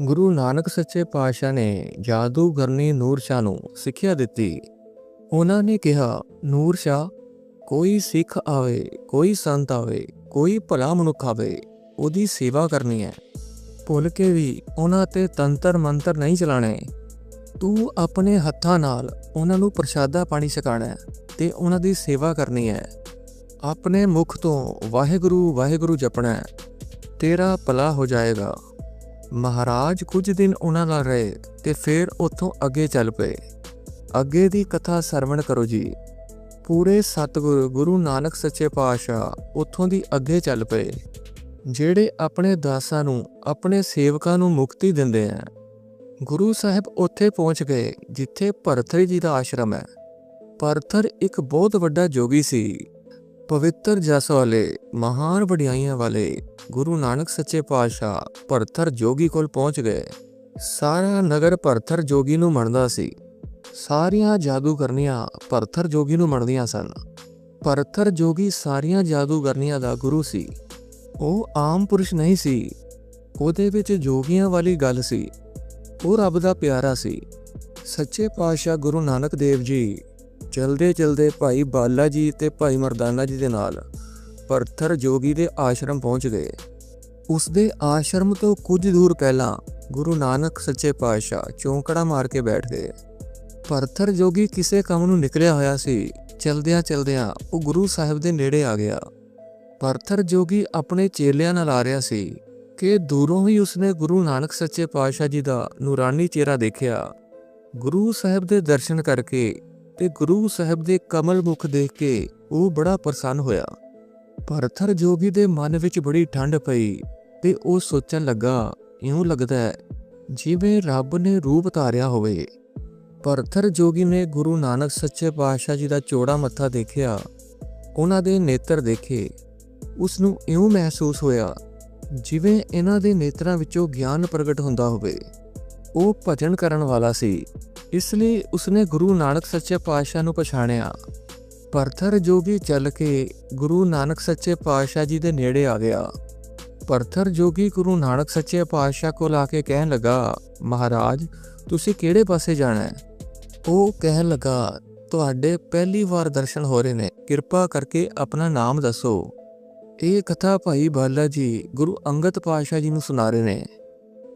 ਗੁਰੂ ਨਾਨਕ ਸੱਚੇ ਪਾਤਸ਼ਾਹ ਨੇ ਜਾਦੂਗਰਨੀ ਨੂਰ ਸ਼ਾਹ ਨੂੰ ਸਿੱਖਿਆ ਦਿੱਤੀ। ਉਹਨਾਂ ਨੇ ਕਿਹਾ, ਨੂਰ ਸ਼ਾਹ, ਕੋਈ ਸਿੱਖ ਆਵੇ, ਕੋਈ ਸੰਤ ਆਵੇ, ਕੋਈ ਭਲਾ ਮਨੁੱਖ ਆਵੇ, ਉਹਦੀ ਸੇਵਾ ਕਰਨੀ ਹੈ। ਭੁੱਲ ਕੇ ਵੀ ਉਹਨਾਂ ਤੇ ਤੰਤਰ ਮੰਤਰ ਨਹੀਂ ਚਲਾਣੇ ਤੂੰ ਆਪਣੇ ਹੱਥਾਂ ਨਾਲ ਉਹਨਾਂ ਨੂੰ ਪ੍ਰਸ਼ਾਦਾ ਪਾਣੀ ਛਕਾਣਾ ਹੈ ਤੇ ਉਹਨਾਂ ਦੀ ਸੇਵਾ ਕਰਨੀ ਹੈ। ਆਪਣੇ ਮੁਖ ਤੋਂ ਵਾਹਿਗੁਰੂ ਵਾਹਿਗੁਰੂ ਜਪਣਾ ਤੇਰਾ ਭਲਾ ਹੋ ਜਾਏਗਾ। ਮਹਾਰਾਜ ਕੁਝ ਦਿਨ ਉਹਨਾਂ ਨਾਲ ਰਹੇ ਤੇ ਫਿਰ ਉੱਥੋਂ ਅੱਗੇ ਚੱਲ ਪਏ। ਅੱਗੇ ਦੀ ਕਥਾ ਸਰਵਣ ਕਰੋ ਜੀ। ਪੂਰੇ ਸਤਿਗੁਰੂ, ਗੁਰੂ ਨਾਨਕ ਸੱਚੇ ਪਾਤਸ਼ਾਹ ਉੱਥੋਂ ਦੀ ਅੱਗੇ ਚੱਲ ਪਏ। ਜਿਹੜੇ ਆਪਣੇ ਦਾਸਾਂ ਨੂੰ, ਆਪਣੇ ਸੇਵਕਾਂ ਨੂੰ ਮੁਕਤੀ ਦਿੰਦੇ ਆ ਗੁਰੂ ਸਾਹਿਬ ਉੱਥੇ ਪਹੁੰਚ ਗਏ, ਜਿੱਥੇ ਭਰਥਰੀ ਜੀ ਦਾ ਆਸ਼ਰਮ ਹੈ ਭਰਥਰ ਇੱਕ ਬਹੁਤ ਵੱਡਾ ਜੋਗੀ ਸੀ। ਪਵਿੱਤਰ ਜਸ ਵਾਲੇ, ਮਹਾਨ ਵਡਿਆਈਆਂ ਵਾਲੇ ਗੁਰੂ ਨਾਨਕ ਸੱਚੇ ਪਾਤਸ਼ਾਹ ਭਰਥਰ ਜੋਗੀ ਕੋਲ ਪਹੁੰਚ ਗਏ। ਸਾਰਾ ਨਗਰ ਭਰਥਰ ਜੋਗੀ ਨੂੰ ਮੰਨਦਾ ਸੀ। ਸਾਰੀਆਂ ਜਾਦੂਗਰਨੀਆਂ ਭਰਥਰ ਜੋਗੀ ਨੂੰ ਮੰਨਦੀਆਂ ਸਨ। ਭਰਥਰ ਜੋਗੀ ਸਾਰੀਆਂ ਜਾਦੂਗਰਨੀਆਂ ਦਾ ਗੁਰੂ ਸੀ। ਉਹ ਆਮ ਪੁਰਸ਼ ਨਹੀਂ ਸੀ। ਉਹਦੇ ਵਿੱਚ ਜੋਗੀਆਂ ਵਾਲੀ ਗੱਲ ਸੀ। ਉਹ ਰੱਬ ਦਾ ਪਿਆਰਾ ਸੀ। ਸੱਚੇ ਪਾਤਸ਼ਾਹ ਗੁਰੂ ਨਾਨਕ ਦੇਵ ਜੀ ਚਲਦੇ ਚਲਦੇ ਭਾਈ ਬਾਲਾ ਜੀ ਤੇ ਭਾਈ ਮਰਦਾਨਾ ਜੀ ਦੇ ਨਾਲ ਪਰਥਰ ਜੋਗੀ ਦੇ ਆਸ਼ਰਮ ਪਹੁੰਚ ਗਏ। ਉਸ ਦੇ ਆਸ਼ਰਮ ਤੋਂ ਕੁਝ ਦੂਰ ਪਹਿਲਾਂ ਗੁਰੂ ਨਾਨਕ ਸੱਚੇ ਪਾਤਸ਼ਾਹ ਚੌਂਕੜਾ ਮਾਰ ਕੇ ਬੈਠ ਗਏ ਪਰਥਰ ਜੋਗੀ ਕਿਸੇ ਕੰਮ ਨੂੰ ਨਿਕਲਿਆ ਹੋਇਆ ਸੀ। ਚਲਦਿਆਂ ਚਲਦਿਆਂ ਉਹ ਗੁਰੂ ਸਾਹਿਬ ਦੇ ਨੇੜੇ ਆ ਗਿਆ। ਪਰਥਰ ਜੋਗੀ ਆਪਣੇ ਚੇਲਿਆਂ ਨਾਲ ਆ ਰਿਹਾ ਸੀ ਕਿ ਦੂਰੋਂ ਹੀ ਉਸਨੇ ਗੁਰੂ ਨਾਨਕ ਸੱਚੇ ਪਾਤਸ਼ਾਹ ਜੀ ਦਾ ਨੂਰਾਨੀ ਚਿਹਰਾ ਦੇਖਿਆ। ਗੁਰੂ ਸਾਹਿਬ ਦੇ ਦਰਸ਼ਨ ਕਰਕੇ ਤੇ ਗੁਰੂ ਸਾਹਿਬ ਦੇ ਕਮਲ ਮੁਖ ਦੇਖ ਕੇ ਉਹ ਬੜਾ ਪ੍ਰਸੰਨ ਹੋਇਆ। ਪਰਥਰ ਜੋਗੀ ਦੇ ਮਨ ਵਿੱਚ ਬੜੀ ਠੰਡ ਪਈ ਤੇ ਉਹ ਸੋਚਣ ਲੱਗਾ, ਇਉਂ ਲੱਗਦਾ ਹੈ ਜਿਵੇਂ ਰੱਬ ਨੇ ਰੂਪ ਧਾਰਿਆ ਹੋਵੇ। ਪਰਥਰ ਜੋਗੀ ਨੇ ਗੁਰੂ ਨਾਨਕ ਸੱਚੇ ਪਾਤਸ਼ਾਹ ਜੀ ਦਾ ਚੋੜਾ ਮੱਥਾ ਦੇਖਿਆ। ਉਹਨਾਂ ਦੇ ਨੇਤਰ ਦੇਖੇ। ਉਸ ਨੂੰ ਇਉਂ ਮਹਿਸੂਸ ਹੋਇਆ ਜਿਵੇਂ ਇਹਨਾਂ ਦੇ ਨੇਤਰਾਂ ਵਿੱਚੋਂ ਗਿਆਨ ਪ੍ਰਗਟ ਹੁੰਦਾ ਹੋਵੇ। ਉਹ ਭਜਨ ਕਰਨ ਵਾਲਾ ਸੀ। ਇਸ ਲਈ ਉਸਨੇ ਗੁਰੂ ਨਾਨਕ ਸੱਚੇ ਪਾਤਸ਼ਾਹ ਨੂੰ ਪਛਾਣਿਆ। ਪਰਥਰ ਜੋਗੀ ਚੱਲ ਕੇ ਗੁਰੂ ਨਾਨਕ ਸੱਚੇ ਪਾਤਸ਼ਾਹ ਜੀ ਦੇ ਨੇੜੇ ਆ ਗਿਆ। ਪਰਥਰ ਜੋਗੀ ਗੁਰੂ ਨਾਨਕ ਸੱਚੇ ਪਾਤਸ਼ਾਹ ਕੋਲ ਆ ਕੇ ਕਹਿਣ ਲੱਗਾ, ਮਹਾਰਾਜ, ਤੁਸੀਂ ਕਿਹੜੇ ਪਾਸੇ ਜਾਣਾ ਹੈ? ਉਹ ਕਹਿਣ ਲੱਗਾ, ਤੁਹਾਡੇ ਪਹਿਲੀ ਵਾਰ ਦਰਸ਼ਨ ਹੋ ਰਹੇ ਨੇ। ਕਿਰਪਾ ਕਰਕੇ ਆਪਣਾ ਨਾਮ ਦੱਸੋ। ਇਹ ਕਥਾ ਭਾਈ ਬਾਲਾ ਜੀ ਗੁਰੂ ਅੰਗਦ ਪਾਤਸ਼ਾਹ ਜੀ ਨੂੰ ਸੁਣਾ ਰਹੇ ਨੇ।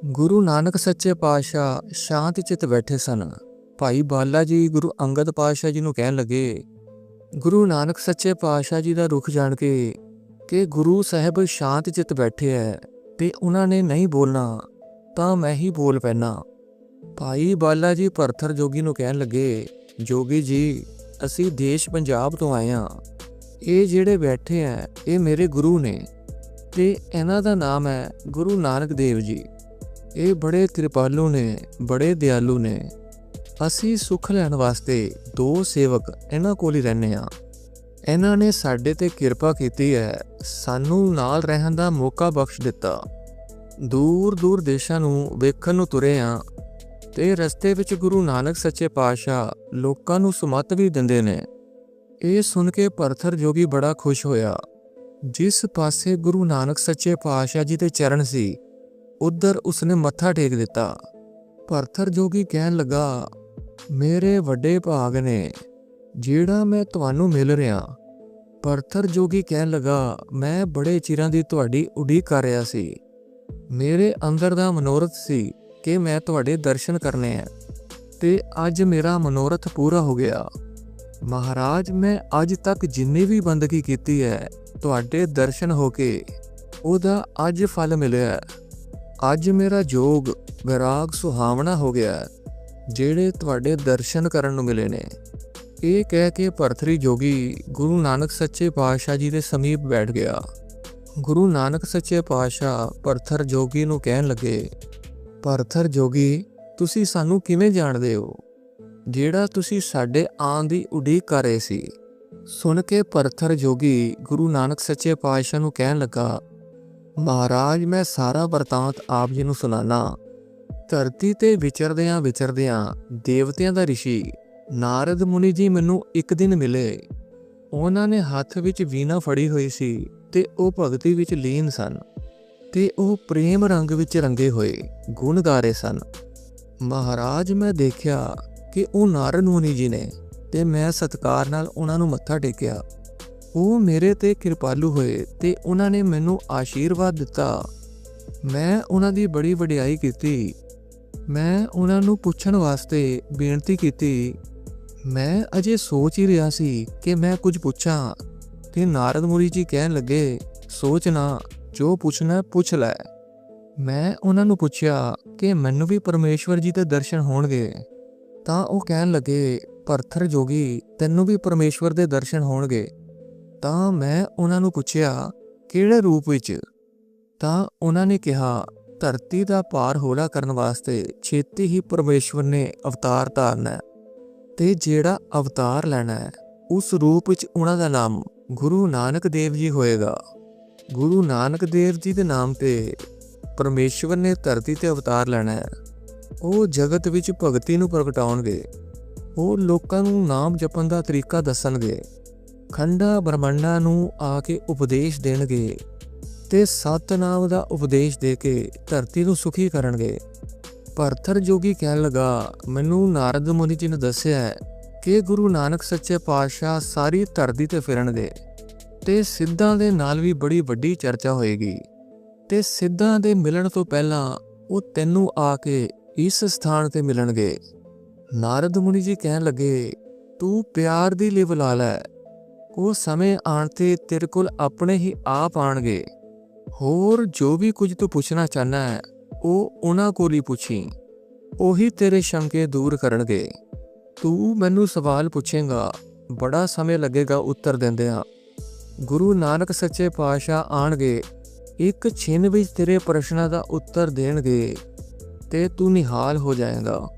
ਗੁਰੂ ਨਾਨਕ ਸੱਚੇ ਪਾਤਸ਼ਾਹ ਸ਼ਾਂਤ ਚਿਤ ਬੈਠੇ ਸਨ। ਭਾਈ ਬਾਲਾ ਜੀ ਗੁਰੂ ਅੰਗਦ ਪਾਤਸ਼ਾਹ ਜੀ ਨੂੰ ਕਹਿਣ ਲੱਗੇ, ਗੁਰੂ ਨਾਨਕ ਸੱਚੇ ਪਾਤਸ਼ਾਹ ਜੀ ਦਾ ਰੁਖ ਜਾਣ ਕੇ ਕਿ ਗੁਰੂ ਸਾਹਿਬ ਸ਼ਾਂਤ ਚਿਤ ਬੈਠੇ ਐ ਤੇ ਉਹਨਾਂ ਨੇ ਨਹੀਂ ਬੋਲਣਾ, ਤਾਂ ਮੈਂ ਹੀ ਬੋਲ ਪੈਣਾ ਭਾਈ ਬਾਲਾ ਜੀ ਪਰਥਰ ਜੋਗੀ ਨੂੰ ਕਹਿਣ ਲੱਗੇ, ਜੋਗੀ ਜੀ, ਅਸੀਂ ਦੇਸ਼ ਪੰਜਾਬ ਤੋਂ ਆਏ ਹਾਂ ਇਹ ਜਿਹੜੇ ਬੈਠੇ ਆ ਇਹ ਮੇਰੇ ਗੁਰੂ ਨੇ ਤੇ ਇਹਨਾਂ ਦਾ ਨਾਮ ਹੈ ਗੁਰੂ ਨਾਨਕ ਦੇਵ ਜੀ। ਇਹ ਬੜੇ ਕਿਰਪਾਲੂ ਨੇ, ਬੜੇ ਦਿਆਲੂ ਨੇ। ਅਸੀਂ ਸੁੱਖ ਲੈਣ ਵਾਸਤੇ ਦੋ ਸੇਵਕ ਇਹਨਾਂ ਕੋਲ ਹੀ ਰਹਿੰਦੇ ਆ ਇਹਨਾਂ ਨੇ ਸਾਡੇ ਤੇ ਕਿਰਪਾ ਕੀਤੀ ਹੈ, ਸਾਨੂੰ ਨਾਲ ਰਹਿਣ ਦਾ ਮੌਕਾ ਬਖਸ਼ ਦਿੱਤਾ। ਦੂਰ ਦੂਰ ਦੇਸ਼ਾਂ ਨੂੰ ਵੇਖਣ ਨੂੰ ਤੁਰੇ ਆ ਤੇ ਰਸਤੇ ਵਿੱਚ ਗੁਰੂ ਨਾਨਕ ਸੱਚੇ ਪਾਤਸ਼ਾਹ ਲੋਕਾਂ ਨੂੰ ਸੁਮਤ ਵੀ ਦਿੰਦੇ ਨੇ। ਇਹ ਸੁਣ ਕੇ ਪਰਥਰ ਜੋਗੀ ਬੜਾ ਖੁਸ਼ ਹੋਇਆ। ਜਿਸ ਪਾਸੇ ਗੁਰੂ ਨਾਨਕ ਸੱਚੇ ਪਾਤਸ਼ਾਹ ਜੀ ਦੇ ਚਰਨ ਸੀ ਉਧਰ ਉਸਨੇ ਮੱਥਾ ਟੇਕ ਦਿੱਤਾ। ਪਰਥਰ ਜੋਗੀ ਕਹਿਣ ਲੱਗਾ, ਮੇਰੇ ਵੱਡੇ ਭਾਗ ਨੇ, ਜਿਹੜਾ ਮੈਂ ਤੁਹਾਨੂੰ ਮਿਲ ਰਿਹਾ। ਪਰਥਰ ਜੋਗੀ ਕਹਿਣ ਲੱਗਾ, ਮੈਂ ਬੜੇ ਚਿਰਾਂ ਦੀ ਤੁਹਾਡੀ ਉਡੀਕ ਕਰ ਰਿਹਾ ਸੀ। ਮੇਰੇ ਅੰਦਰ ਦਾ ਮਨੋਰਥ ਸੀ ਕਿ ਮੈਂ ਤੁਹਾਡੇ ਦਰਸ਼ਨ ਕਰਨੇ ਆ, ਤੇ ਅੱਜ ਮੇਰਾ ਮਨੋਰਥ ਪੂਰਾ ਹੋ ਗਿਆ। ਮਹਾਰਾਜ, ਮੈਂ ਅੱਜ ਤੱਕ ਜਿੰਨੀ ਵੀ ਬੰਦਗੀ ਕੀਤੀ ਹੈ, ਤੁਹਾਡੇ ਦਰਸ਼ਨ ਹੋ ਕੇ ਉਹਦਾ ਅੱਜ ਫਲ ਮਿਲਿਆ। ਅੱਜ ਮੇਰਾ ਜੋਗ ਵਿਰਾਗ ਸੁਹਾਵਣਾ ਹੋ ਗਿਆ ਜਿਹੜੇ ਤੁਹਾਡੇ ਦਰਸ਼ਨ ਕਰਨ ਨੂੰ ਮਿਲੇ ਨੇ। ਇਹ ਕਹਿ ਕੇ ਭਰਤਰੀ ਜੋਗੀ ਗੁਰੂ ਨਾਨਕ ਸੱਚੇ ਪਾਤਸ਼ਾਹ ਜੀ ਦੇ ਸਮੀਪ ਬੈਠ ਗਿਆ। ਗੁਰੂ ਨਾਨਕ ਸੱਚੇ ਪਾਤਸ਼ਾਹ ਭਰਥਰ ਜੋਗੀ ਨੂੰ ਕਹਿਣ ਲੱਗੇ, ਭਰਥਰ ਜੋਗੀ, ਤੁਸੀਂ ਸਾਨੂੰ ਕਿਵੇਂ ਜਾਣਦੇ ਹੋ? ਜਿਹੜਾ ਤੁਸੀਂ ਸਾਡੇ ਆਉਣ ਦੀ ਉਡੀਕ ਕਰ ਰਹੇ ਸੀ। ਸੁਣ ਕੇ ਭਰਥਰ ਜੋਗੀ ਗੁਰੂ ਨਾਨਕ ਸੱਚੇ ਪਾਤਸ਼ਾਹ ਨੂੰ ਕਹਿਣ ਲੱਗਾ ਮਹਾਰਾਜ, ਮੈਂ ਸਾਰਾ ਵਰਤਾਂਤ ਆਪ ਜੀ ਨੂੰ ਸੁਣਾਣਾ ਧਰਤੀ ਤੇ ਵਿਚਰਦਿਆਂ ਵਿਚਰਦਿਆਂ ਦੇਵਤਿਆਂ ਦਾ ਰਿਸ਼ੀ, ਨਾਰਦ ਮੁਨੀ ਜੀ ਮੈਨੂੰ ਇੱਕ ਦਿਨ ਮਿਲੇ। ਉਹਨਾਂ ਨੇ ਹੱਥ ਵਿੱਚ ਵੀਣਾ ਫੜੀ ਹੋਈ ਸੀ ਤੇ ਉਹ ਭਗਤੀ ਵਿੱਚ ਲੀਨ ਸਨ ਤੇ ਉਹ ਪ੍ਰੇਮ ਰੰਗ ਵਿੱਚ ਰੰਗੇ ਹੋਏ ਗੁਣ ਗਾ ਰਹੇ ਸਨ। ਮਹਾਰਾਜ, ਮੈਂ ਦੇਖਿਆ ਕਿ ਉਹ ਨਾਰਦ ਮੁਨੀ ਜੀ ਨੇ ਤੇ ਮੈਂ ਸਤਕਾਰ ਨਾਲ ਉਹਨਾਂ ਨੂੰ ਮੱਥਾ ਟੇਕਿਆ। ਉਹ ਮੇਰੇ ਤੇ ਕਿਰਪਾਲੂ ਹੋਏ ਤੇ ਉਹਨਾਂ ਨੇ ਮੈਨੂੰ ਆਸ਼ੀਰਵਾਦ ਦਿੱਤਾ। ਮੈਂ ਉਹਨਾਂ ਦੀ ਬੜੀ ਵਡਿਆਈ ਕੀਤੀ। ਮੈਂ ਉਹਨਾਂ ਨੂੰ ਪੁੱਛਣ ਵਾਸਤੇ ਬੇਨਤੀ ਕੀਤੀ। ਮੈਂ ਅਜੇ ਸੋਚ ਹੀ ਰਿਹਾ ਸੀ ਕਿ ਮੈਂ ਕੁਝ ਪੁੱਛਾਂ ਤੇ ਨਾਰਦ ਮੁਨੀ ਜੀ ਕਹਿਣ ਲੱਗੇ, ਸੋਚ ਨਾ, ਜੋ ਪੁੱਛਣਾ ਪੁੱਛ ਲੈ। ਮੈਂ ਉਹਨਾਂ ਨੂੰ ਪੁੱਛਿਆ ਕਿ ਮੈਨੂੰ ਵੀ ਪਰਮੇਸ਼ਵਰ ਜੀ ਦੇ ਦਰਸ਼ਨ ਹੋਣਗੇ। ਤਾਂ ਉਹ ਕਹਿਣ ਲੱਗੇ, ਪਰਥਰ ਜੋਗੀ, ਤੈਨੂੰ ਵੀ ਪਰਮੇਸ਼ਵਰ ਦੇ ਦਰਸ਼ਨ ਹੋਣਗੇ। ਤਾਂ ਮੈਂ ਉਹਨਾਂ ਨੂੰ ਪੁੱਛਿਆ, ਕਿਹੜੇ ਰੂਪ ਵਿੱਚ? ਤਾਂ ਉਹਨਾਂ ਨੇ ਕਿਹਾ, ਧਰਤੀ ਦਾ ਭਾਰ ਹੋਲਾ ਕਰਨ ਵਾਸਤੇ ਛੇਤੀ ਹੀ ਪਰਮੇਸ਼ਵਰ ਨੇ ਅਵਤਾਰ ਧਾਰਨਾ ਹੈ ਤੇ ਜਿਹੜਾ ਅਵਤਾਰ ਲੈਣਾ ਹੈ, ਉਸ ਰੂਪ ਵਿੱਚ ਉਹਨਾਂ ਦਾ ਨਾਮ ਗੁਰੂ ਨਾਨਕ ਦੇਵ ਜੀ ਹੋਏਗਾ। ਗੁਰੂ ਨਾਨਕ ਦੇਵ ਜੀ ਦੇ ਨਾਮ ਤੇ ਪਰਮੇਸ਼ਵਰ ਨੇ ਧਰਤੀ ਤੇ ਅਵਤਾਰ ਲੈਣਾ ਹੈ। ਉਹ ਜਗਤ ਵਿੱਚ ਭਗਤੀ ਨੂੰ ਪ੍ਰਗਟਾਉਣਗੇ। ਉਹ ਲੋਕਾਂ ਨੂੰ ਨਾਮ ਜਪਣ ਦਾ ਤਰੀਕਾ ਦੱਸਣਗੇ। ਖੰਡਾ ਬ੍ਰਹਮੰਡਾਂ ਨੂੰ ਆ ਕੇ ਉਪਦੇਸ਼ ਦੇਣਗੇ ਤੇ ਸਤਨਾਮ ਦਾ ਉਪਦੇਸ਼ ਦੇ ਕੇ ਧਰਤੀ ਨੂੰ ਸੁਖੀ ਕਰਨਗੇ। ਭਰਥਰ ਜੋਗੀ ਕਹਿਣ ਲੱਗਾ, ਮੈਨੂੰ ਨਾਰਦ ਮੁਨੀ ਜੀ ਨੇ ਦੱਸਿਆ ਹੈ ਕਿ ਗੁਰੂ ਨਾਨਕ ਸੱਚੇ ਪਾਤਸ਼ਾਹ ਸਾਰੀ ਧਰਤੀ ਤੇ ਫਿਰਨਗੇ ਤੇ ਸਿੱਧਾਂ ਦੇ ਨਾਲ ਵੀ ਬੜੀ ਵੱਡੀ ਚਰਚਾ ਹੋਏਗੀ ਤੇ ਸਿੱਧਾਂ ਦੇ ਮਿਲਣ ਤੋਂ ਪਹਿਲਾਂ ਉਹ ਤੈਨੂੰ ਆ ਕੇ ਇਸ ਸਥਾਨ ਤੇ ਮਿਲਣਗੇ। ਨਾਰਦ ਮੁਨੀ ਜੀ ਕਹਿਣ ਲੱਗੇ, ਤੂੰ ਪਿਆਰ ਦੀ ਲਿਵ ਲਾ ਲੈ ਉਹ ਸਮੇਂ ਆਣ ਤੇ ਤੇਰੇ ਕੋਲ ਆਪਣੇ ਹੀ ਆਪ ਆਣਗੇ ਹੋਰ ਜੋ ਵੀ ਕੁਝ ਤੂੰ ਪੁੱਛਣਾ ਚਾਹਨਾ ਹੈ, ਉਹ ਉਹਨਾਂ ਕੋਲ ਹੀ ਪੁੱਛੀ। ਉਹੀ ਤੇਰੇ ਸ਼ੰਕੇ ਦੂਰ ਕਰਨਗੇ। ਤੂੰ ਮੈਨੂੰ ਸਵਾਲ ਪੁੱਛੇਗਾ, ਬੜਾ ਸਮੇਂ ਲੱਗੇਗਾ ਉੱਤਰ ਦਿੰਦਿਆਂ। ਗੁਰੂ ਨਾਨਕ ਸੱਚੇ ਪਾਤਸ਼ਾਹ ਆਣਗੇ ਇੱਕ ਛਿਨ ਵਿੱਚ ਤੇਰੇ ਪ੍ਰਸ਼ਨਾਂ ਦਾ ਉੱਤਰ ਦੇਣਗੇ ਤੇ ਤੂੰ ਨਿਹਾਲ ਹੋ ਜਾਏਗਾ।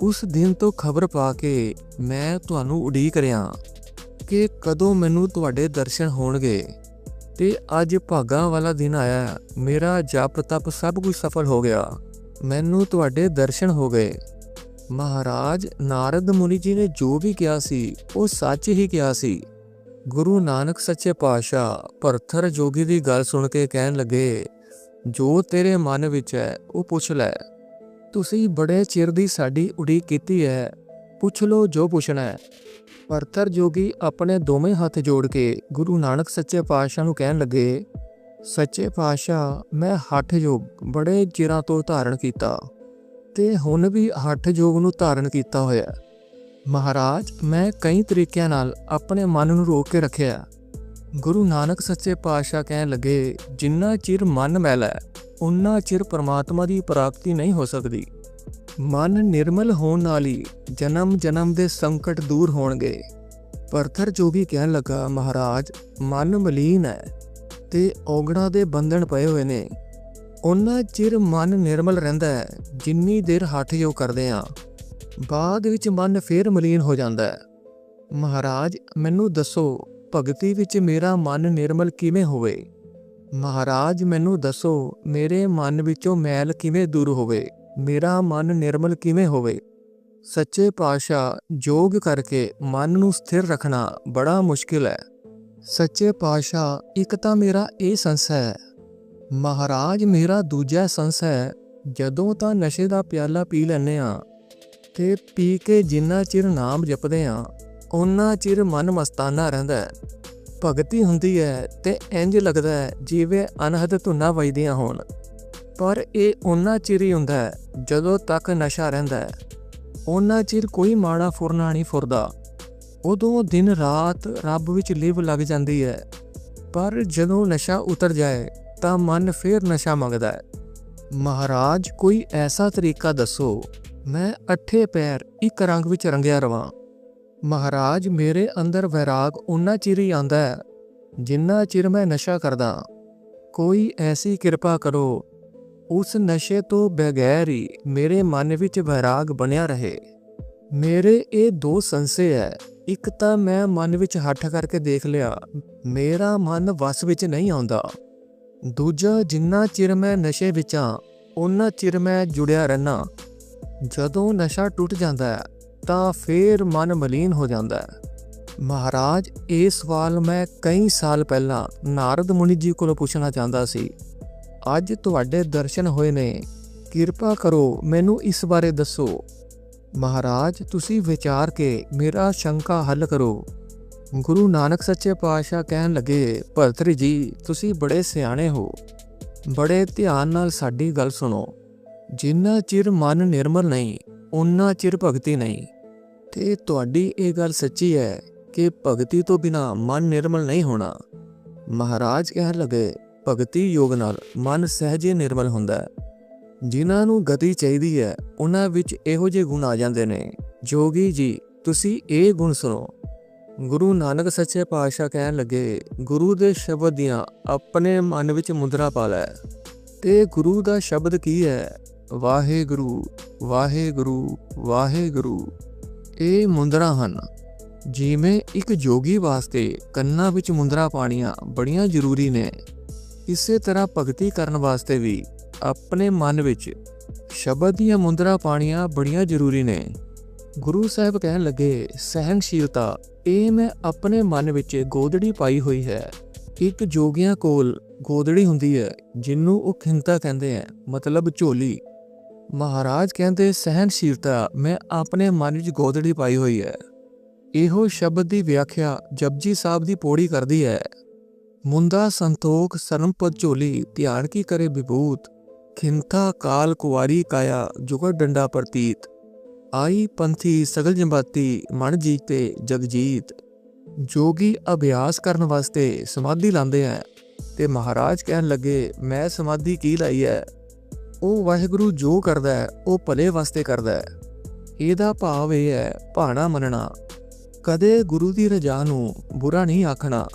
ਉਸ ਦਿਨ ਤੋਂ ਖਬਰ ਪਾ ਕੇ ਮੈਂ ਤੁਹਾਨੂੰ ਉਡੀਕ ਰਿਹਾ। ਕਿ ਕਦੋਂ ਮੈਨੂੰ ਤੁਹਾਡੇ ਦਰਸ਼ਨ ਹੋਣਗੇ। ਤੇ ਅੱਜ ਭਾਗਾਂ ਵਾਲਾ ਦਿਨ ਆਇਆ, ਮੇਰਾ ਜਪ ਤਪ ਸਭ ਕੁਝ ਸਫਲ ਹੋ ਗਿਆ। ਮੈਨੂੰ ਤੁਹਾਡੇ ਦਰਸ਼ਨ ਹੋ ਗਏ। ਮਹਾਰਾਜ ਨਾਰਦ ਮੁਨੀ ਜੀ ਨੇ ਜੋ ਵੀ ਕਿਹਾ ਸੀ, ਉਹ ਸੱਚ ਹੀ ਕਿਹਾ ਸੀ। ਗੁਰੂ ਨਾਨਕ ਸੱਚੇ ਪਾਤਸ਼ਾਹ ਭਰਥਰ ਜੋਗੀ ਦੀ ਗੱਲ ਸੁਣ ਕੇ ਕਹਿਣ ਲੱਗੇ, ਜੋ ਤੇਰੇ ਮਨ ਵਿੱਚ ਹੈ, ਉਹ ਪੁੱਛ ਲੈ। ਤੁਸੀਂ ਬੜੇ ਚਿਰ ਦੀ ਸਾਡੀ ਉਡੀਕ ਕੀਤੀ ਹੈ, ਪੁੱਛ ਲਓ ਜੋ ਪੁੱਛਣਾ ਹੈ। ਪਰਥਰ ਜੋਗੀ ਆਪਣੇ ਦੋਵੇਂ ਹੱਥ ਜੋੜ ਕੇ ਗੁਰੂ ਨਾਨਕ ਸੱਚੇ ਪਾਤਸ਼ਾਹ ਨੂੰ ਕਹਿਣ ਲੱਗੇ, ਸੱਚੇ ਪਾਤਸ਼ਾਹ, ਮੈਂ ਹੱਠ ਯੋਗ ਬੜੇ ਚਿਰਾਂ ਤੋਂ ਧਾਰਨ ਕੀਤਾ ਤੇ ਹੁਣ ਵੀ ਹੱਠ ਯੋਗ ਨੂੰ ਧਾਰਨ ਕੀਤਾ ਹੋਇਆ ਮਹਾਰਾਜ, ਮੈਂ ਕਈ ਤਰੀਕਿਆਂ ਨਾਲ ਆਪਣੇ ਮਨ ਨੂੰ ਰੋਕ ਕੇ ਰੱਖਿਆ ਗੁਰੂ ਨਾਨਕ ਸੱਚੇ ਪਾਤਸ਼ਾਹ ਕਹਿਣ ਲੱਗੇ, ਜਿੰਨਾ ਚਿਰ ਮਨ ਮੈਲਾ ਹੈ ਉਨਾ ਚਿਰ ਪਰਮਾਤਮਾ ਦੀ ਪ੍ਰਾਪਤੀ ਨਹੀਂ ਹੋ ਸਕਦੀ। ਮਨ ਨਿਰਮਲ ਹੋਣ ਨਾਲ ਹੀ ਜਨਮ ਜਨਮ ਦੇ ਸੰਕਟ ਦੂਰ ਹੋਣਗੇ। ਪਰਥਰ ਜੋਗੀ ਕਹਿਣ ਲੱਗਾ, ਮਹਾਰਾਜ, ਮਨ ਮਲੀਨ ਹੈ ਤੇ ਔਗਣਾ ਦੇ ਬੰਧਨ ਪਏ ਹੋਏ ਨੇ। ਉਹਨਾਂ ਚਿਰ ਮਨ ਨਿਰਮਲ ਰਹਿੰਦਾ ਹੈ, ਜਿੰਨੀ ਦੇਰ ਹੱਠ ਜੋ ਕਰਦੇ ਆ ਬਾਅਦ ਵਿੱਚ ਮਨ ਫੇਰ ਮਲੀਨ ਹੋ ਜਾਂਦਾ ਹੈ। ਮਹਾਰਾਜ, ਮੈਨੂੰ ਦੱਸੋ, ਭਗਤੀ ਵਿੱਚ ਮੇਰਾ ਮਨ ਨਿਰਮਲ ਕਿਵੇਂ ਹੋਵੇ? ਮਹਾਰਾਜ, ਮੈਨੂੰ ਦੱਸੋ, ਮੇਰੇ ਮਨ ਵਿੱਚੋਂ ਮੈਲ ਕਿਵੇਂ ਦੂਰ ਹੋਵੇ? ਮੇਰਾ ਮਨ ਨਿਰਮਲ ਕਿਵੇਂ ਹੋਵੇ? ਸੱਚੇ ਪਾਤਸ਼ਾਹ ਯੋਗ ਕਰਕੇ ਮਨ ਨੂੰ ਸਥਿਰ ਰੱਖਣਾ ਬੜਾ ਮੁਸ਼ਕਿਲ ਹੈ। ਸੱਚੇ ਪਾਤਸ਼ਾਹ, ਇੱਕ ਤਾਂ ਮੇਰਾ ਇਹ ਸੰਸ ਹੈ। ਮਹਾਰਾਜ ਮੇਰਾ ਦੂਜਾ ਸੰਸ ਹੈ। ਜਦੋਂ ਤਾਂ ਨਸ਼ੇ ਦਾ ਪਿਆਲਾ ਪੀ ਲੈਨੇ ਆ ਤੇ ਪੀ ਕੇ ਜਿੰਨਾ ਚਿਰ ਨਾਮ ਜਪਦੇ ਆ ਉਹਨਾਂ ਚਿਰ ਮਨ ਮਸਤਾਨਾ ਰਹਿੰਦਾ ਹੈ। ਭਗਤੀ ਹੁੰਦੀ ਹੈ ਤੇ ਇੰਜ ਲੱਗਦਾ ਹੈ ਜਿਵੇਂ ਅਨਹਦ ਧੁਨਾ ਵੱਜਦੀਆਂ ਹੋਣ। ਪਰ ਇਹ ਉਹਨਾਂ ਚਿਰ ਹੀ ਹੁੰਦਾ ਹੈ, ਜਦੋਂ ਤੱਕ ਨਸ਼ਾ ਰਹਿੰਦਾ ਹੈ। ਉਹਨਾਂ ਚਿਰ ਕੋਈ ਮਾੜਾ ਫੁਰਨਾ ਨਹੀਂ ਫੁਰਦਾ। ਉਦੋਂ ਦਿਨ ਰਾਤ ਰੱਬ ਵਿੱਚ ਲਿਵ ਲੱਗ ਜਾਂਦੀ ਹੈ। ਪਰ ਜਦੋਂ ਨਸ਼ਾ ਉਤਰ ਜਾਏ, ਤਾਂ ਮਨ ਫੇਰ ਨਸ਼ਾ ਮੰਗਦਾ ਹੈ। ਮਹਾਰਾਜ, ਕੋਈ ਐਸਾ ਤਰੀਕਾ ਦੱਸੋ, ਮੈਂ ਅੱਠੇ ਪੈਰ ਇੱਕ ਰੰਗ ਵਿੱਚ ਰੰਗਿਆ ਰਵਾਂ। ਮਹਾਰਾਜ, ਮੇਰੇ ਅੰਦਰ ਵੈਰਾਗ ਉਨਾ ਚਿਰ ਹੀ ਆਂਦਾ ਹੈ, ਜਿੰਨਾ ਚਿਰ ਮੈਂ ਨਸ਼ਾ ਕਰਦਾ ਕੋਈ ਐਸੀ ਕਿਰਪਾ ਕਰੋ ਉਸ ਨਸ਼ੇ ਤੋਂ ਬਗੈਰ ਹੀ ਮੇਰੇ ਮਨ ਵਿੱਚ ਵੈਰਾਗ ਬਣਿਆ ਰਹੇ। ਮੇਰੇ ਇਹ ਦੋ ਸੰਸੇ ਹੈ ਇੱਕ ਤਾਂ ਮੈਂ ਮਨ ਵਿੱਚ ਹੱਠ ਕਰਕੇ ਦੇਖ ਲਿਆ, ਮੇਰਾ ਮਨ ਵਸ ਵਿੱਚ ਨਹੀਂ ਆਉਂਦਾ। ਦੂਜਾ, ਜਿੰਨਾ ਚਿਰ ਮੈਂ ਨਸ਼ੇ ਵਿੱਚ ਹਾਂ ਉਹਨਾਂ ਚਿਰ ਮੈਂ ਜੁੜਿਆ ਰਹਿਣਾ ਜਦੋਂ ਨਸ਼ਾ ਟੁੱਟ ਜਾਂਦਾ ਹੈ ਤਾਂ ਫੇਰ ਮਨ ਮਲੀਨ ਹੋ ਜਾਂਦਾ ਹੈ ਮਹਾਰਾਜ, ਇਹ ਸਵਾਲ ਮੈਂ ਕਈ ਸਾਲ ਪਹਿਲਾਂ ਨਾਰਦ ਮੁਨੀ ਜੀ ਕੋਲੋਂ ਪੁੱਛਣਾ ਚਾਹੁੰਦਾ ਸੀ। ਅੱਜ ਤੁਹਾਡੇ ਦਰਸ਼ਨ ਹੋਏ ਨੇ। ਕਿਰਪਾ ਕਰੋ, ਮੈਨੂੰ ਇਸ ਬਾਰੇ ਦੱਸੋ। ਮਹਾਰਾਜ, ਤੁਸੀਂ ਵਿਚਾਰ ਕੇ ਮੇਰਾ ਸ਼ੰਕਾ ਹੱਲ ਕਰੋ। ਗੁਰੂ ਨਾਨਕ ਸੱਚੇ ਪਾਤਸ਼ਾਹ ਕਹਿਣ ਲੱਗੇ, ਭਰਤਰੀ ਜੀ, ਤੁਸੀਂ ਬੜੇ ਸਿਆਣੇ ਹੋ। ਬੜੇ ਧਿਆਨ ਨਾਲ ਸਾਡੀ ਗੱਲ ਸੁਣੋ। ਜਿੰਨਾ ਚਿਰ ਮਨ ਨਿਰਮਲ ਨਹੀਂ ਉਨਾ ਚਿਰ ਭਗਤੀ ਨਹੀਂ। ਤੇ ਤੁਹਾਡੀ ਇਹ ਗੱਲ ਸੱਚੀ ਹੈ ਕਿ ਭਗਤੀ ਤੋਂ ਬਿਨਾ ਮਨ ਨਿਰਮਲ ਨਹੀਂ ਹੋਣਾ। ਮਹਾਰਾਜ ਕਹਿਣ ਲੱਗੇ ਭਗਤੀ ਯੋਗ ਨਾਲ ਮਨ ਸਹਿਜੇ ਨਿਰਮਲ ਹੁੰਦਾ ਹੈ। ਜਿਨ੍ਹਾਂ ਨੂੰ ਗਤੀ ਚਾਹੀਦੀ ਹੈ, ਉਹਨਾਂ ਵਿੱਚ ਇਹੋ ਜਿਹੇ ਗੁਣ ਆ ਜਾਂਦੇ ਨੇ। ਜੋਗੀ ਜੀ, ਤੁਸੀਂ ਇਹ ਗੁਣ ਸੁਣੋ। ਗੁਰੂ ਨਾਨਕ ਸੱਚੇ ਪਾਤਸ਼ਾਹ ਕਹਿਣ ਲੱਗੇ, ਗੁਰੂ ਦੇ ਸ਼ਬਦ ਦੀਆਂ ਆਪਣੇ ਮਨ ਵਿੱਚ ਮੁਦਰਾ ਪਾ ਲੈ। ਤੇ ਗੁਰੂ ਦਾ ਸ਼ਬਦ ਕੀ ਹੈ? ਵਾਹਿਗੁਰੂ ਵਾਹਿਗੁਰੂ ਵਾਹਿਗੁਰੂ। ਇਹ ਮੁੰਦਰਾ ਹਨ। ਜਿਵੇਂ ਇੱਕ ਜੋਗੀ ਵਾਸਤੇ ਕੰਨਾਂ ਵਿੱਚ ਮੁੰਦਰਾ ਪਾਣੀਆਂ ਬੜੀਆਂ ਜ਼ਰੂਰੀ ਨੇ। ਇਸੇ ਤਰ੍ਹਾਂ ਭਗਤੀ ਕਰਨ ਵਾਸਤੇ ਵੀ ਆਪਣੇ ਮਨ ਵਿੱਚ ਸ਼ਬਦ ਦੀਆਂ ਮੁੰਦਰਾ ਪਾਣੀਆਂ ਬੜੀਆਂ ਜ਼ਰੂਰੀ ਨੇ। ਗੁਰੂ ਸਾਹਿਬ ਕਹਿਣ ਲੱਗੇ, ਸਹਿਣਸ਼ੀਲਤਾ, ਇਹ ਮੈਂ ਆਪਣੇ ਮਨ ਵਿੱਚ ਗੋਦੜੀ ਪਾਈ ਹੋਈ ਹੈ। ਇੱਕ ਜੋਗੀਆਂ ਕੋਲ ਗੋਦੜੀ ਹੁੰਦੀ ਹੈ, ਜਿਹਨੂੰ ਉਹ ਖਿੰਤਾ ਕਹਿੰਦੇ ਆ ਮਤਲਬ ਝੋਲੀ। ਮਹਾਰਾਜ ਕਹਿੰਦੇ, ਸਹਿਣਸ਼ੀਲਤਾ, ਮੈਂ ਆਪਣੇ ਮਨ ਵਿੱਚ ਗੋਦੜੀ ਪਾਈ ਹੋਈ ਹੈ। ਇਹੋ ਸ਼ਬਦ ਦੀ ਵਿਆਖਿਆ ਜਪਜੀ ਸਾਹਿਬ ਦੀ ਪੌੜੀ ਕਰਦੀ ਹੈ। ਮੁੰਦਾ ਸੰਤੋਖ ਸਰਮਪਦ ਝੋਲੀ ਧਿਆਨ ਕੀ ਕਰੇ ਵਿਭੂਤ। ਖਿੰਥਾ ਕਾਲ ਕੁਵਾਰੀ ਕਾਇਆ ਜੁਗੜ ਡੰਡਾ ਪ੍ਰਤੀਤ। ਆਈ ਪੰਥੀ ਸਗਲ ਜੰਬਾਤੀ ਮਨ ਜੀਤੇ ਜਗਜੀਤ। ਜੋਗੀ ਅਭਿਆਸ ਕਰਨ ਵਾਸਤੇ ਸਮਾਧੀ ਲਾਉਂਦੇ ਆ ਤੇ ਮਹਾਰਾਜ ਕਹਿਣ ਲੱਗੇ, ਮੈਂ ਸਮਾਧੀ ਕੀ ਲਾਈ ਹੈ ਉਹ ਵਾਹਿਗੁਰੂ ਜੋ ਕਰਦਾ ਹੈ ਉਹ ਭਲੇ ਵਾਸਤੇ ਕਰਦਾ ਹੈ ਇਹਦਾ ਭਾਵ ਇਹ ਹੈ ਭਾਣਾ ਮੰਨਣਾ। ਕਦੇ ਗੁਰੂ ਦੀ ਰਜਾ ਨੂੰ ਬੁਰਾ ਨਹੀਂ ਆਖਣਾ।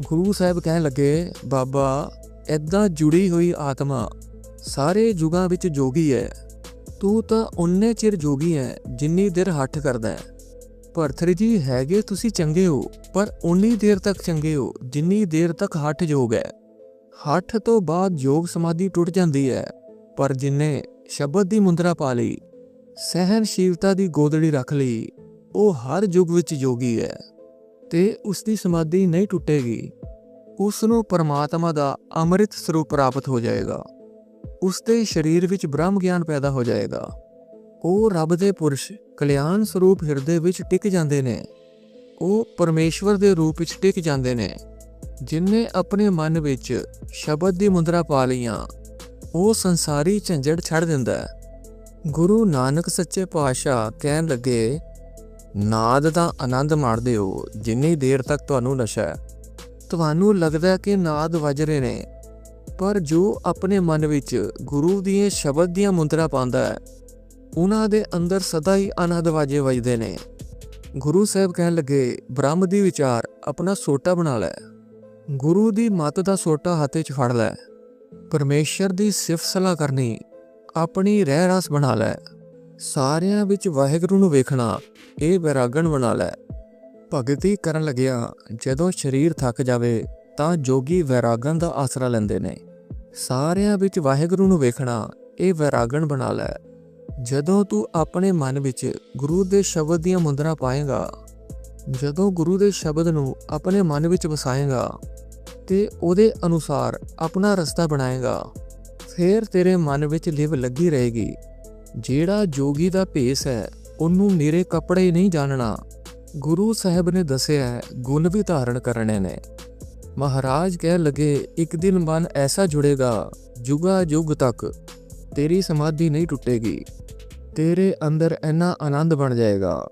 ਗੁਰੂ ਸਾਹਿਬ ਕਹਿਣ ਲੱਗੇ, ਬਾਬਾ ਐਦਾਂ ਜੁੜੀ ਹੋਈ ਆਤਮਾ ਸਾਰੇ ਯੁਗਾਂ ਵਿੱਚ ਜੋਗੀ ਹੈ ਤੂੰ ਤਾਂ ਉਨੇ ਚਿਰ ਜੋਗੀ ਹੈ ਜਿੰਨੀ ਦੇਰ ਹੱਠ ਕਰਦਾ ਹੈ ਭਰਥਰੀ ਜੀ, ਹੈਗੇ ਤੁਸੀਂ ਚੰਗੇ ਹੋ, ਪਰ ਉਨੀ ਦੇਰ ਤੱਕ ਚੰਗੇ ਹੋ, ਜਿੰਨੀ ਦੇਰ ਤੱਕ ਹੱਠ ਜੋਗ ਹੈ ਹੱਠ ਤੋਂ ਬਾਅਦ ਯੋਗ ਸਮਾਧੀ ਟੁੱਟ ਜਾਂਦੀ ਹੈ ਪਰ ਜਿੰਨੇ ਸ਼ਬਦ ਦੀ ਮੁੰਦਰਾ ਪਾ ਲਈ ਸਹਿਨਸ਼ੀਲਤਾ ਦੀ ਗੋਦੜੀ ਰੱਖ ਲਈ, ਉਹ ਹਰ ਯੁੱਗ ਵਿੱਚ ਯੋਗੀ ਹੈ ਤੇ ਉਸ ਦੀ ਸਮਾਧੀ ਨਹੀਂ ਟੁੱਟੇਗੀ। ਉਸ ਨੂੰ ਪਰਮਾਤਮਾ ਦਾ ਅੰਮ੍ਰਿਤ ਸਰੂਪ ਪ੍ਰਾਪਤ ਹੋ ਜਾਏਗਾ। ਉਸ ਦੇ ਸਰੀਰ ਵਿੱਚ ਬ੍ਰਹਮ ਗਿਆਨ ਪੈਦਾ ਹੋ ਜਾਏਗਾ। ਉਹ ਰੱਬ ਦੇ ਪੁਰਸ਼ ਕਲਿਆਣ ਸਰੂਪ ਹਿਰਦੇ ਵਿੱਚ ਟਿਕ ਜਾਂਦੇ ਨੇ। ਉਹ ਪਰਮੇਸ਼ਵਰ ਦੇ ਰੂਪ ਵਿੱਚ ਟਿਕ ਜਾਂਦੇ ਨੇ। ਜਿਨਨੇ ਆਪਣੇ ਮਨ ਵਿੱਚ ਸ਼ਬਦ ਦੀ ਮੁੰਦਰਾ ਪਾ ਲਈਆਂ, ਉਹ ਸੰਸਾਰੀ ਝੰਜੜ ਛੱਡ ਦਿੰਦਾ ਹੈ। ਗੁਰੂ ਨਾਨਕ ਸੱਚੇ ਪਾਤਸ਼ਾਹ ਕਹਿਣ ਲੱਗੇ ਨਾਦ ਦਾ ਆਨੰਦ ਮਾਣਦੇ ਹੋ, ਜਿੰਨੀ ਦੇਰ ਤੱਕ ਤੁਹਾਨੂੰ ਨਸ਼ਾ ਹੈ। ਤੁਹਾਨੂੰ ਲੱਗਦਾ ਕਿ ਨਾਦ ਵੱਜ ਰਹੇ ਨੇ, ਪਰ ਜੋ ਆਪਣੇ ਮਨ ਵਿੱਚ ਗੁਰੂ ਦੀਆਂ ਸ਼ਬਦ ਦੀਆਂ ਮੁੰਦਰਾ ਪਾਉਂਦਾ ਹੈ, ਉਹਨਾਂ ਦੇ ਅੰਦਰ ਸਦਾ ਹੀ ਆਨੰਦ ਵਾਜੇ ਵੱਜਦੇ ਨੇ। ਗੁਰੂ ਸਾਹਿਬ ਕਹਿਣ ਲੱਗੇ, ਬ੍ਰਹਮ ਦੀ ਵਿਚਾਰ ਆਪਣਾ ਸੋਟਾ ਬਣਾ ਲੈ। ਗੁਰੂ ਦੀ ਮੱਤ ਦਾ ਸੋਟਾ ਹੱਥੇ 'ਚ ਫੜ ਲੈ। ਪਰਮੇਸ਼ਰ ਦੀ ਸਿਫਤ ਸਲਾਹ ਕਰਨੀ ਆਪਣੀ ਰਹਿ ਰਸ ਬਣਾ ਲੈ। ਸਾਰਿਆਂ ਵਿੱਚ ਵਾਹਿਗੁਰੂ ਨੂੰ ਵੇਖਣਾ, ਇਹ ਵੈਰਾਗਣ ਬਣਾ ਲੈ। ਭਗਤੀ ਕਰਨ ਲੱਗਿਆ ਜਦੋਂ ਸਰੀਰ ਥੱਕ ਜਾਵੇ, ਤਾਂ ਜੋਗੀ ਵੈਰਾਗਣ ਦਾ ਆਸਰਾ ਲੈਂਦੇ ਨੇ। ਸਾਰਿਆਂ ਵਿੱਚ ਵਾਹਿਗੁਰੂ ਨੂੰ ਵੇਖਣਾ, ਇਹ ਵੈਰਾਗਣ ਬਣਾ ਲੈ। ਜਦੋਂ ਤੂੰ ਆਪਣੇ ਮਨ ਵਿੱਚ ਗੁਰੂ ਦੇ ਸ਼ਬਦ ਦੀਆਂ ਮੁੰਦਰਾਂ ਪਾਏਗਾ, ਜਦੋਂ ਗੁਰੂ ਦੇ ਸ਼ਬਦ ਨੂੰ ਆਪਣੇ ਮਨ ਵਿੱਚ ਵਸਾਏਗਾ, ਤੇ ਉਹਦੇ ਅਨੁਸਾਰ ਆਪਣਾ ਰਸਤਾ ਬਣਾਏਗਾ, ਫਿਰ ਤੇਰੇ ਮਨ ਵਿੱਚ ਲਿਵ ਲੱਗੀ ਰਹੇਗੀ। ਜਿਹੜਾ ਜੋਗੀ ਦਾ ਭੇਸ ਹੈ, ਉਹਨੂੰ ਮੇਰੇ ਕੱਪੜੇ ਨਹੀਂ ਜਾਣਨਾ। ਗੁਰੂ ਸਾਹਿਬ ਨੇ ਦੱਸਿਆ ਹੈ, ਗੁਣ ਵੀ ਧਾਰਨ ਕਰਨੇ ਨੇ। ਮਹਾਰਾਜ ਕਹਿ ਲਗੇ, ਇੱਕ ਦਿਨ ਮਨ ਐਸਾ ਜੁੜੇਗਾ, ਜੁਗਾ ਜੁਗ ਤੱਕ, ਤੇਰੀ ਸਮਾਧੀ ਨਹੀਂ ਟੁੱਟੇਗੀ। ਤੇਰੇ ਅੰਦਰ ਇੰਨਾ ਆਨੰਦ ਬਣ ਜਾਏਗਾ।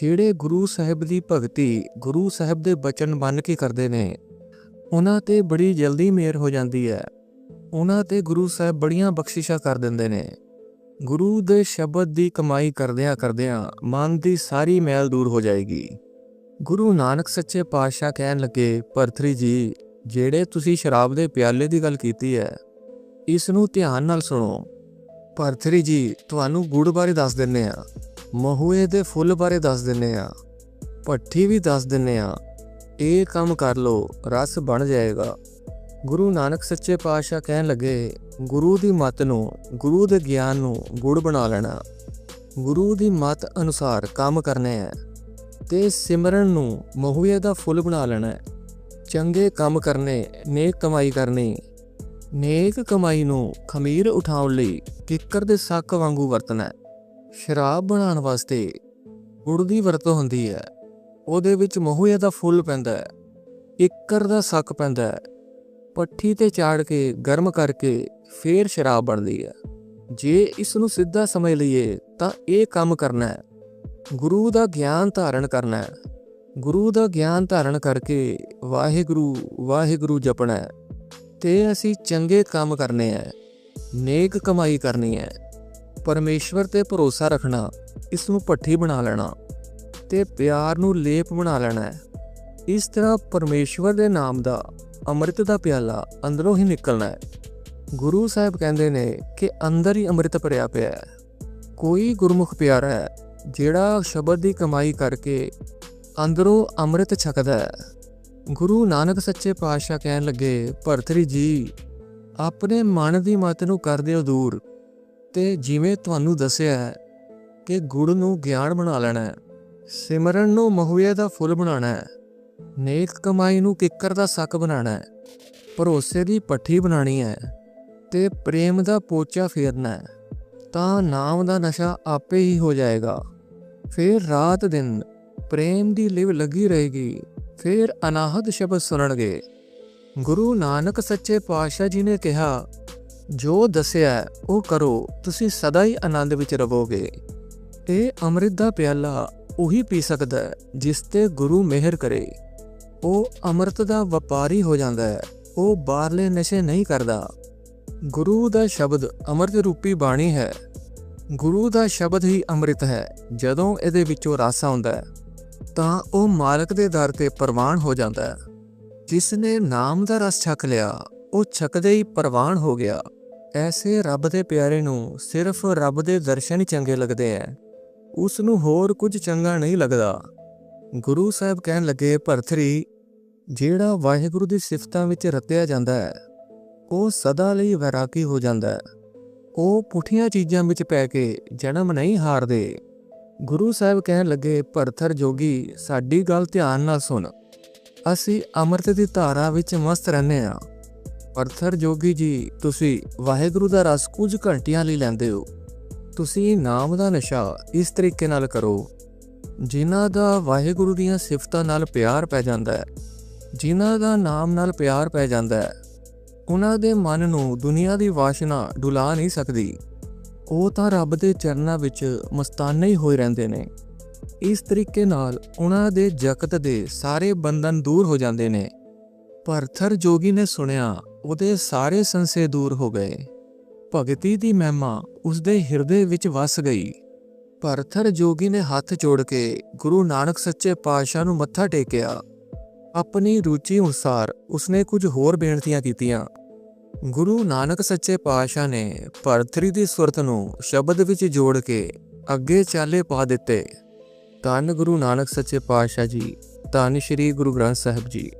ਜਿਹੜੇ ਗੁਰੂ ਸਾਹਿਬ ਦੀ ਭਗਤੀ, ਗੁਰੂ ਸਾਹਿਬ ਦੇ ਬਚਨ ਮੰਨ ਕੇ ਕਰਦੇ ਨੇ, ਉਹਨਾਂ ਤੇ ਬੜੀ ਜਲਦੀ ਮਿਹਰ ਹੋ ਜਾਂਦੀ ਹੈ। ਉਹਨਾਂ ਤੇ ਗੁਰੂ ਸਾਹਿਬ ਬੜੀਆਂ ਬਖਸ਼ਿਸ਼ਾਂ ਕਰ ਦਿੰਦੇ ਨੇ। ਗੁਰੂ ਦੇ ਸ਼ਬਦ ਦੀ ਕਮਾਈ ਕਰਦਿਆਂ ਕਰਦਿਆਂ ਮਨ ਦੀ ਸਾਰੀ ਮੈਲ ਦੂਰ ਹੋ ਜਾਏਗੀ। ਗੁਰੂ ਨਾਨਕ ਸੱਚੇ ਪਾਤਸ਼ਾਹ ਕਹਿਣ ਲੱਗੇ ਭਰਤਰੀ ਜੀ, ਜਿਹੜੇ ਤੁਸੀਂ ਸ਼ਰਾਬ ਦੇ ਪਿਆਲੇ ਦੀ ਗੱਲ ਕੀਤੀ ਹੈ, ਇਸ ਨੂੰ ਧਿਆਨ ਨਾਲ ਸੁਣੋ। ਭਰਤਰੀ ਜੀ, ਤੁਹਾਨੂੰ ਗੁੜ ਬਾਰੇ ਦੱਸ ਦਿੰਨੇ ਆ ਮਹੂਏ ਦੇ ਫੁੱਲ ਬਾਰੇ ਦੱਸ ਦਿੰਨੇ ਆ ਪੱਠੀ ਵੀ ਦੱਸ ਦਿੰਨੇ ਆ ਇਹ ਕੰਮ ਕਰ ਲੋ ਰਸ ਬਣ ਜਾਏਗਾ। ਗੁਰੂ ਨਾਨਕ ਸੱਚੇ ਪਾਤਸ਼ਾਹ ਕਹਿਣ ਲੱਗੇ, ਗੁਰੂ ਦੀ ਮੱਤ ਨੂੰ, ਗੁਰੂ ਦੇ ਗਿਆਨ ਨੂੰ ਗੁੜ ਬਣਾ ਲੈਣਾ। ਗੁਰੂ ਦੀ ਮੱਤ ਅਨੁਸਾਰ ਕੰਮ ਕਰਨੇ ਹੈ ਤੇ ਸਿਮਰਨ ਨੂੰ ਮਹੂਏ ਦਾ ਫੁੱਲ ਬਣਾ ਲੈਣਾ ਹੈ। ਚੰਗੇ ਕੰਮ ਕਰਨੇ, ਨੇਕ ਕਮਾਈ ਕਰਨੀ। ਨੇਕ ਕਮਾਈ ਨੂੰ ਖਮੀਰ ਉਠਾਉਣ ਲਈ ਕਿੱਕਰ ਦੇ ਸੱਕ ਵਾਂਗੂ ਵਰਤਣਾ ਹੈ। ਸ਼ਰਾਬ ਬਣਾਉਣ ਵਾਸਤੇ ਗੁੜ ਦੀ ਵਰਤੋਂ ਹੁੰਦੀ ਹੈ। ਉਹਦੇ ਵਿੱਚ ਮਹੂਏ ਦਾ ਫੁੱਲ ਪੈਂਦਾ ਹੈ। ਕਿੱਕਰ ਦਾ ਸੱਕ ਪੈਂਦਾ ਹੈ। ਪੱਠੀ ਤੇ ਚਾੜ ਕੇ ਗਰਮ ਕਰਕੇ ਫੇਰ ਸ਼ਰਾਬ ਬਣਦੀ ਹੈ। ਜੇ ਇਸ ਨੂੰ ਸਿੱਧਾ ਸਮਝ ਲਈਏ ਤਾਂ ਇਹ ਕੰਮ ਕਰਨਾ ਹੈ। ਗੁਰੂ ਦਾ ਗਿਆਨ ਧਾਰਨ ਕਰਨਾ ਹੈ। ਗੁਰੂ ਦਾ ਗਿਆਨ ਧਾਰਨ ਕਰਕੇ ਵਾਹਿਗੁਰੂ ਵਾਹਿਗੁਰੂ ਜਪਣਾ ਹੈ। ਤੇ ਅਸੀਂ ਚੰਗੇ ਕੰਮ ਕਰਨੇ ਹੈ, ਨੇਕ ਕਮਾਈ ਕਰਨੀ ਹੈ। ਪਰਮੇਸ਼ਵਰ ਤੇ ਭਰੋਸਾ ਰੱਖਣਾ ਇਸ ਨੂੰ ਪੱਠੀ ਬਣਾ ਲੈਣਾ ਤੇ ਪਿਆਰ ਨੂੰ ਲੇਪ ਬਣਾ ਲੈਣਾ ਹੈ। ਇਸ ਤਰ੍ਹਾਂ ਪਰਮੇਸ਼ਵਰ ਦੇ ਨਾਮ ਦਾ ਅੰਮ੍ਰਿਤ ਦਾ ਪਿਆਲਾ ਅੰਦਰੋਂ ਹੀ ਨਿਕਲਣਾ ਹੈ। ਗੁਰੂ ਸਾਹਿਬ ਕਹਿੰਦੇ ਨੇ ਕਿ ਅੰਦਰ ਹੀ ਅੰਮ੍ਰਿਤ ਭਰਿਆ ਪਿਆ ਹੈ। ਕੋਈ ਗੁਰਮੁਖ ਪਿਆਰਾ ਹੈ, ਜਿਹੜਾ ਸ਼ਬਦ ਦੀ ਕਮਾਈ ਕਰਕੇ ਅੰਦਰੋਂ ਅੰਮ੍ਰਿਤ ਛਕਦਾ ਹੈ। ਗੁਰੂ ਨਾਨਕ ਸੱਚੇ ਪਾਤਸ਼ਾਹ ਕਹਿਣ ਲੱਗੇ, ਭਰਤਰੀ ਜੀ, ਆਪਣੇ ਮਨ ਦੀ ਮਤ ਨੂੰ ਕਰ ਦਿਓ ਦੂਰ। ਤੇ ਜਿਵੇਂ ਤੁਹਾਨੂੰ ਦੱਸਿਆ ਹੈ ਕਿ ਗੁੜ ਨੂੰ ਗਿਆਨ ਬਣਾ ਲੈਣਾ ਹੈ, ਸਿਮਰਨ ਨੂੰ ਮਹੂਏ ਦਾ ਫੁੱਲ ਬਣਾਉਣਾ ਹੈ ਨੇਕ ਕਮਾਈ ਨੂੰ ਕਿੱਕਰ ਦਾ ਸੱਕ ਬਣਾਉਣਾ ਹੈ, ਭਰੋਸੇ ਦੀ ਪੱਠੀ ਬਣਾਣੀ ਹੈ ਤੇ ਪ੍ਰੇਮ ਦਾ ਪੋਚਾ ਫੇਰਨਾ ਹੈ, ਤਾਂ ਨਾਮ ਦਾ ਨਸ਼ਾ ਆਪੇ ਹੀ ਹੋ ਜਾਏਗਾ। ਫਿਰ ਰਾਤ ਦਿਨ ਪ੍ਰੇਮ ਦੀ ਲਿਵ ਲੱਗੀ ਰਹੇਗੀ, ਫਿਰ ਅਨਾਹਦ ਸ਼ਬਦ ਸੁਣਨਗੇ। ਗੁਰੂ ਨਾਨਕ ਸੱਚੇ ਪਾਤਸ਼ਾਹ ਜੀ ਨੇ ਕਿਹਾ, ਜੋ ਦੱਸਿਆ ਉਹ ਕਰੋ, ਤੁਸੀਂ ਸਦਾ ਹੀ ਆਨੰਦ ਵਿੱਚ ਰਹੋਗੇ ਇਹ ਅੰਮ੍ਰਿਤ ਦਾ ਪਿਆਲਾ ਉਹੀ ਪੀ ਸਕਦਾ ਹੈ, ਜਿਸ ਤੇ ਗੁਰੂ ਮਿਹਰ ਕਰੇ। ਉਹ ਅੰਮ੍ਰਿਤ ਦਾ ਵਪਾਰੀ ਹੋ ਜਾਂਦਾ ਹੈ। ਉਹ ਬਾਹਰਲੇ ਨਸ਼ੇ ਨਹੀਂ ਕਰਦਾ। ਗੁਰੂ ਦਾ ਸ਼ਬਦ ਅੰਮ੍ਰਿਤ ਰੂਪੀ ਬਾਣੀ ਹੈ। ਗੁਰੂ ਦਾ ਸ਼ਬਦ ਹੀ ਅੰਮ੍ਰਿਤ ਹੈ। ਜਦੋਂ ਇਹਦੇ ਵਿੱਚੋਂ ਰਸ ਆਉਂਦਾ ਹੈ, ਤਾਂ ਉਹ ਮਾਲਕ ਦੇ ਦਰ ਤੇ ਪ੍ਰਵਾਨ ਹੋ ਜਾਂਦਾ ਹੈ। ਜਿਸ ਨੇ ਨਾਮ ਦਾ ਰਸ ਛਕ ਲਿਆ, ਉਹ ਛਕਦੇ ਹੀ ਪ੍ਰਵਾਨ ਹੋ ਗਿਆ। ਐਸੇ ਰੱਬ ਦੇ ਪਿਆਰੇ ਨੂੰ ਸਿਰਫ ਰੱਬ ਦੇ ਦਰਸ਼ਨ ਹੀ ਚੰਗੇ ਲੱਗਦੇ ਐ। ਉਸ ਨੂੰ ਹੋਰ ਕੁਝ ਚੰਗਾ ਨਹੀਂ ਲੱਗਦਾ। ਗੁਰੂ ਸਾਹਿਬ ਕਹਿਣ ਲੱਗੇ ਭਰਤਰੀ ਜਿਹੜਾ ਵਾਹਿਗੁਰੂ ਦੀ ਸਿਫਤਾਂ ਵਿੱਚ ਰਤਿਆ ਜਾਂਦਾ ਹੈ, ਉਹ ਸਦਾ ਲਈ ਵੈਰਾਗੀ ਹੋ ਜਾਂਦਾ ਹੈ। ਉਹ ਪੁੱਠੀਆਂ ਚੀਜ਼ਾਂ ਵਿੱਚ ਪੈ ਕੇ ਜਨਮ ਨਹੀਂ ਹਾਰਦੇ। ਗੁਰੂ ਸਾਹਿਬ ਕਹਿਣ ਲੱਗੇ ਭਰਥਰ ਜੋਗੀ, ਸਾਡੀ ਗੱਲ ਧਿਆਨ ਨਾਲ ਸੁਣ। ਅਸੀਂ ਅੰਮ੍ਰਿਤ ਦੀ ਧਾਰਾ ਵਿੱਚ ਮਸਤ ਰਹਿੰਦੇ ਆ ਭਰਥਰ ਜੋਗੀ ਜੀ, ਤੁਸੀਂ ਵਾਹਿਗੁਰੂ ਦਾ ਰਸ ਕੁਝ ਘੰਟਿਆਂ ਲਈ ਲੈਂਦੇ ਹੋ। ਤੁਸੀਂ ਨਾਮ ਦਾ ਨਸ਼ਾ ਇਸ ਤਰੀਕੇ ਨਾਲ ਕਰੋ, ਜਿਨ੍ਹਾਂ ਦਾ ਵਾਹਿਗੁਰੂ ਦੀਆਂ ਸਿਫਤਾਂ ਨਾਲ ਪਿਆਰ ਪੈ ਜਾਂਦਾ ਹੈ। ਜਿਨ੍ਹਾਂ ਦਾ ਨਾਮ ਨਾਲ ਪਿਆਰ ਪੈ ਜਾਂਦਾ ਹੈ, ਉਹਨਾਂ ਦੇ ਮਨ ਨੂੰ ਦੁਨੀਆ ਦੀ ਵਾਸ਼ਨਾ ਡੁਲਾ ਨਹੀਂ ਸਕਦੀ। ਉਹ ਤਾਂ ਰੱਬ ਦੇ ਚਰਨਾਂ ਵਿੱਚ ਮਸਤਾਨੇ ਹੀ ਹੋਏ ਰਹਿੰਦੇ ਨੇ। ਇਸ ਤਰੀਕੇ ਨਾਲ ਉਹਨਾਂ ਦੇ ਜਗਤ ਦੇ ਸਾਰੇ ਬੰਧਨ ਦੂਰ ਹੋ ਜਾਂਦੇ ਨੇ। ਭਰਥਰ ਜੋਗੀ ਨੇ ਸੁਣਿਆ, ਉਹਦੇ ਸਾਰੇ ਸੰਸੇ ਦੂਰ ਹੋ ਗਏ। ਭਗਤੀ ਦੀ ਮਹਿਮਾ ਉਸਦੇ ਹਿਰਦੇ ਵਿੱਚ ਵਸ ਗਈ। ਭਰਥਰ ਜੋਗੀ ਨੇ ਹੱਥ ਜੋੜ ਕੇ ਗੁਰੂ ਨਾਨਕ ਸੱਚੇ ਪਾਤਸ਼ਾਹ ਨੂੰ ਮੱਥਾ ਟੇਕਿਆ। ਆਪਣੀ ਰੁਚੀ ਅਨੁਸਾਰ ਉਸਨੇ ਕੁਝ ਹੋਰ ਬੇਨਤੀਆਂ ਕੀਤੀਆਂ। ਗੁਰੂ ਨਾਨਕ ਸੱਚੇ ਪਾਤਸ਼ਾਹ ਨੇ ਭਰਤਰੀ ਦੀ ਸੁਰਤ ਨੂੰ ਸ਼ਬਦ ਵਿੱਚ ਜੋੜ ਕੇ ਅੱਗੇ ਚਾਲੇ ਪਾ ਦਿੱਤੇ। ਧੰਨ ਗੁਰੂ ਨਾਨਕ ਸੱਚੇ ਪਾਤਸ਼ਾਹ ਜੀ, ਧੰਨ ਸ਼੍ਰੀ ਗੁਰੂ ਗ੍ਰੰਥ ਸਾਹਿਬ ਜੀ।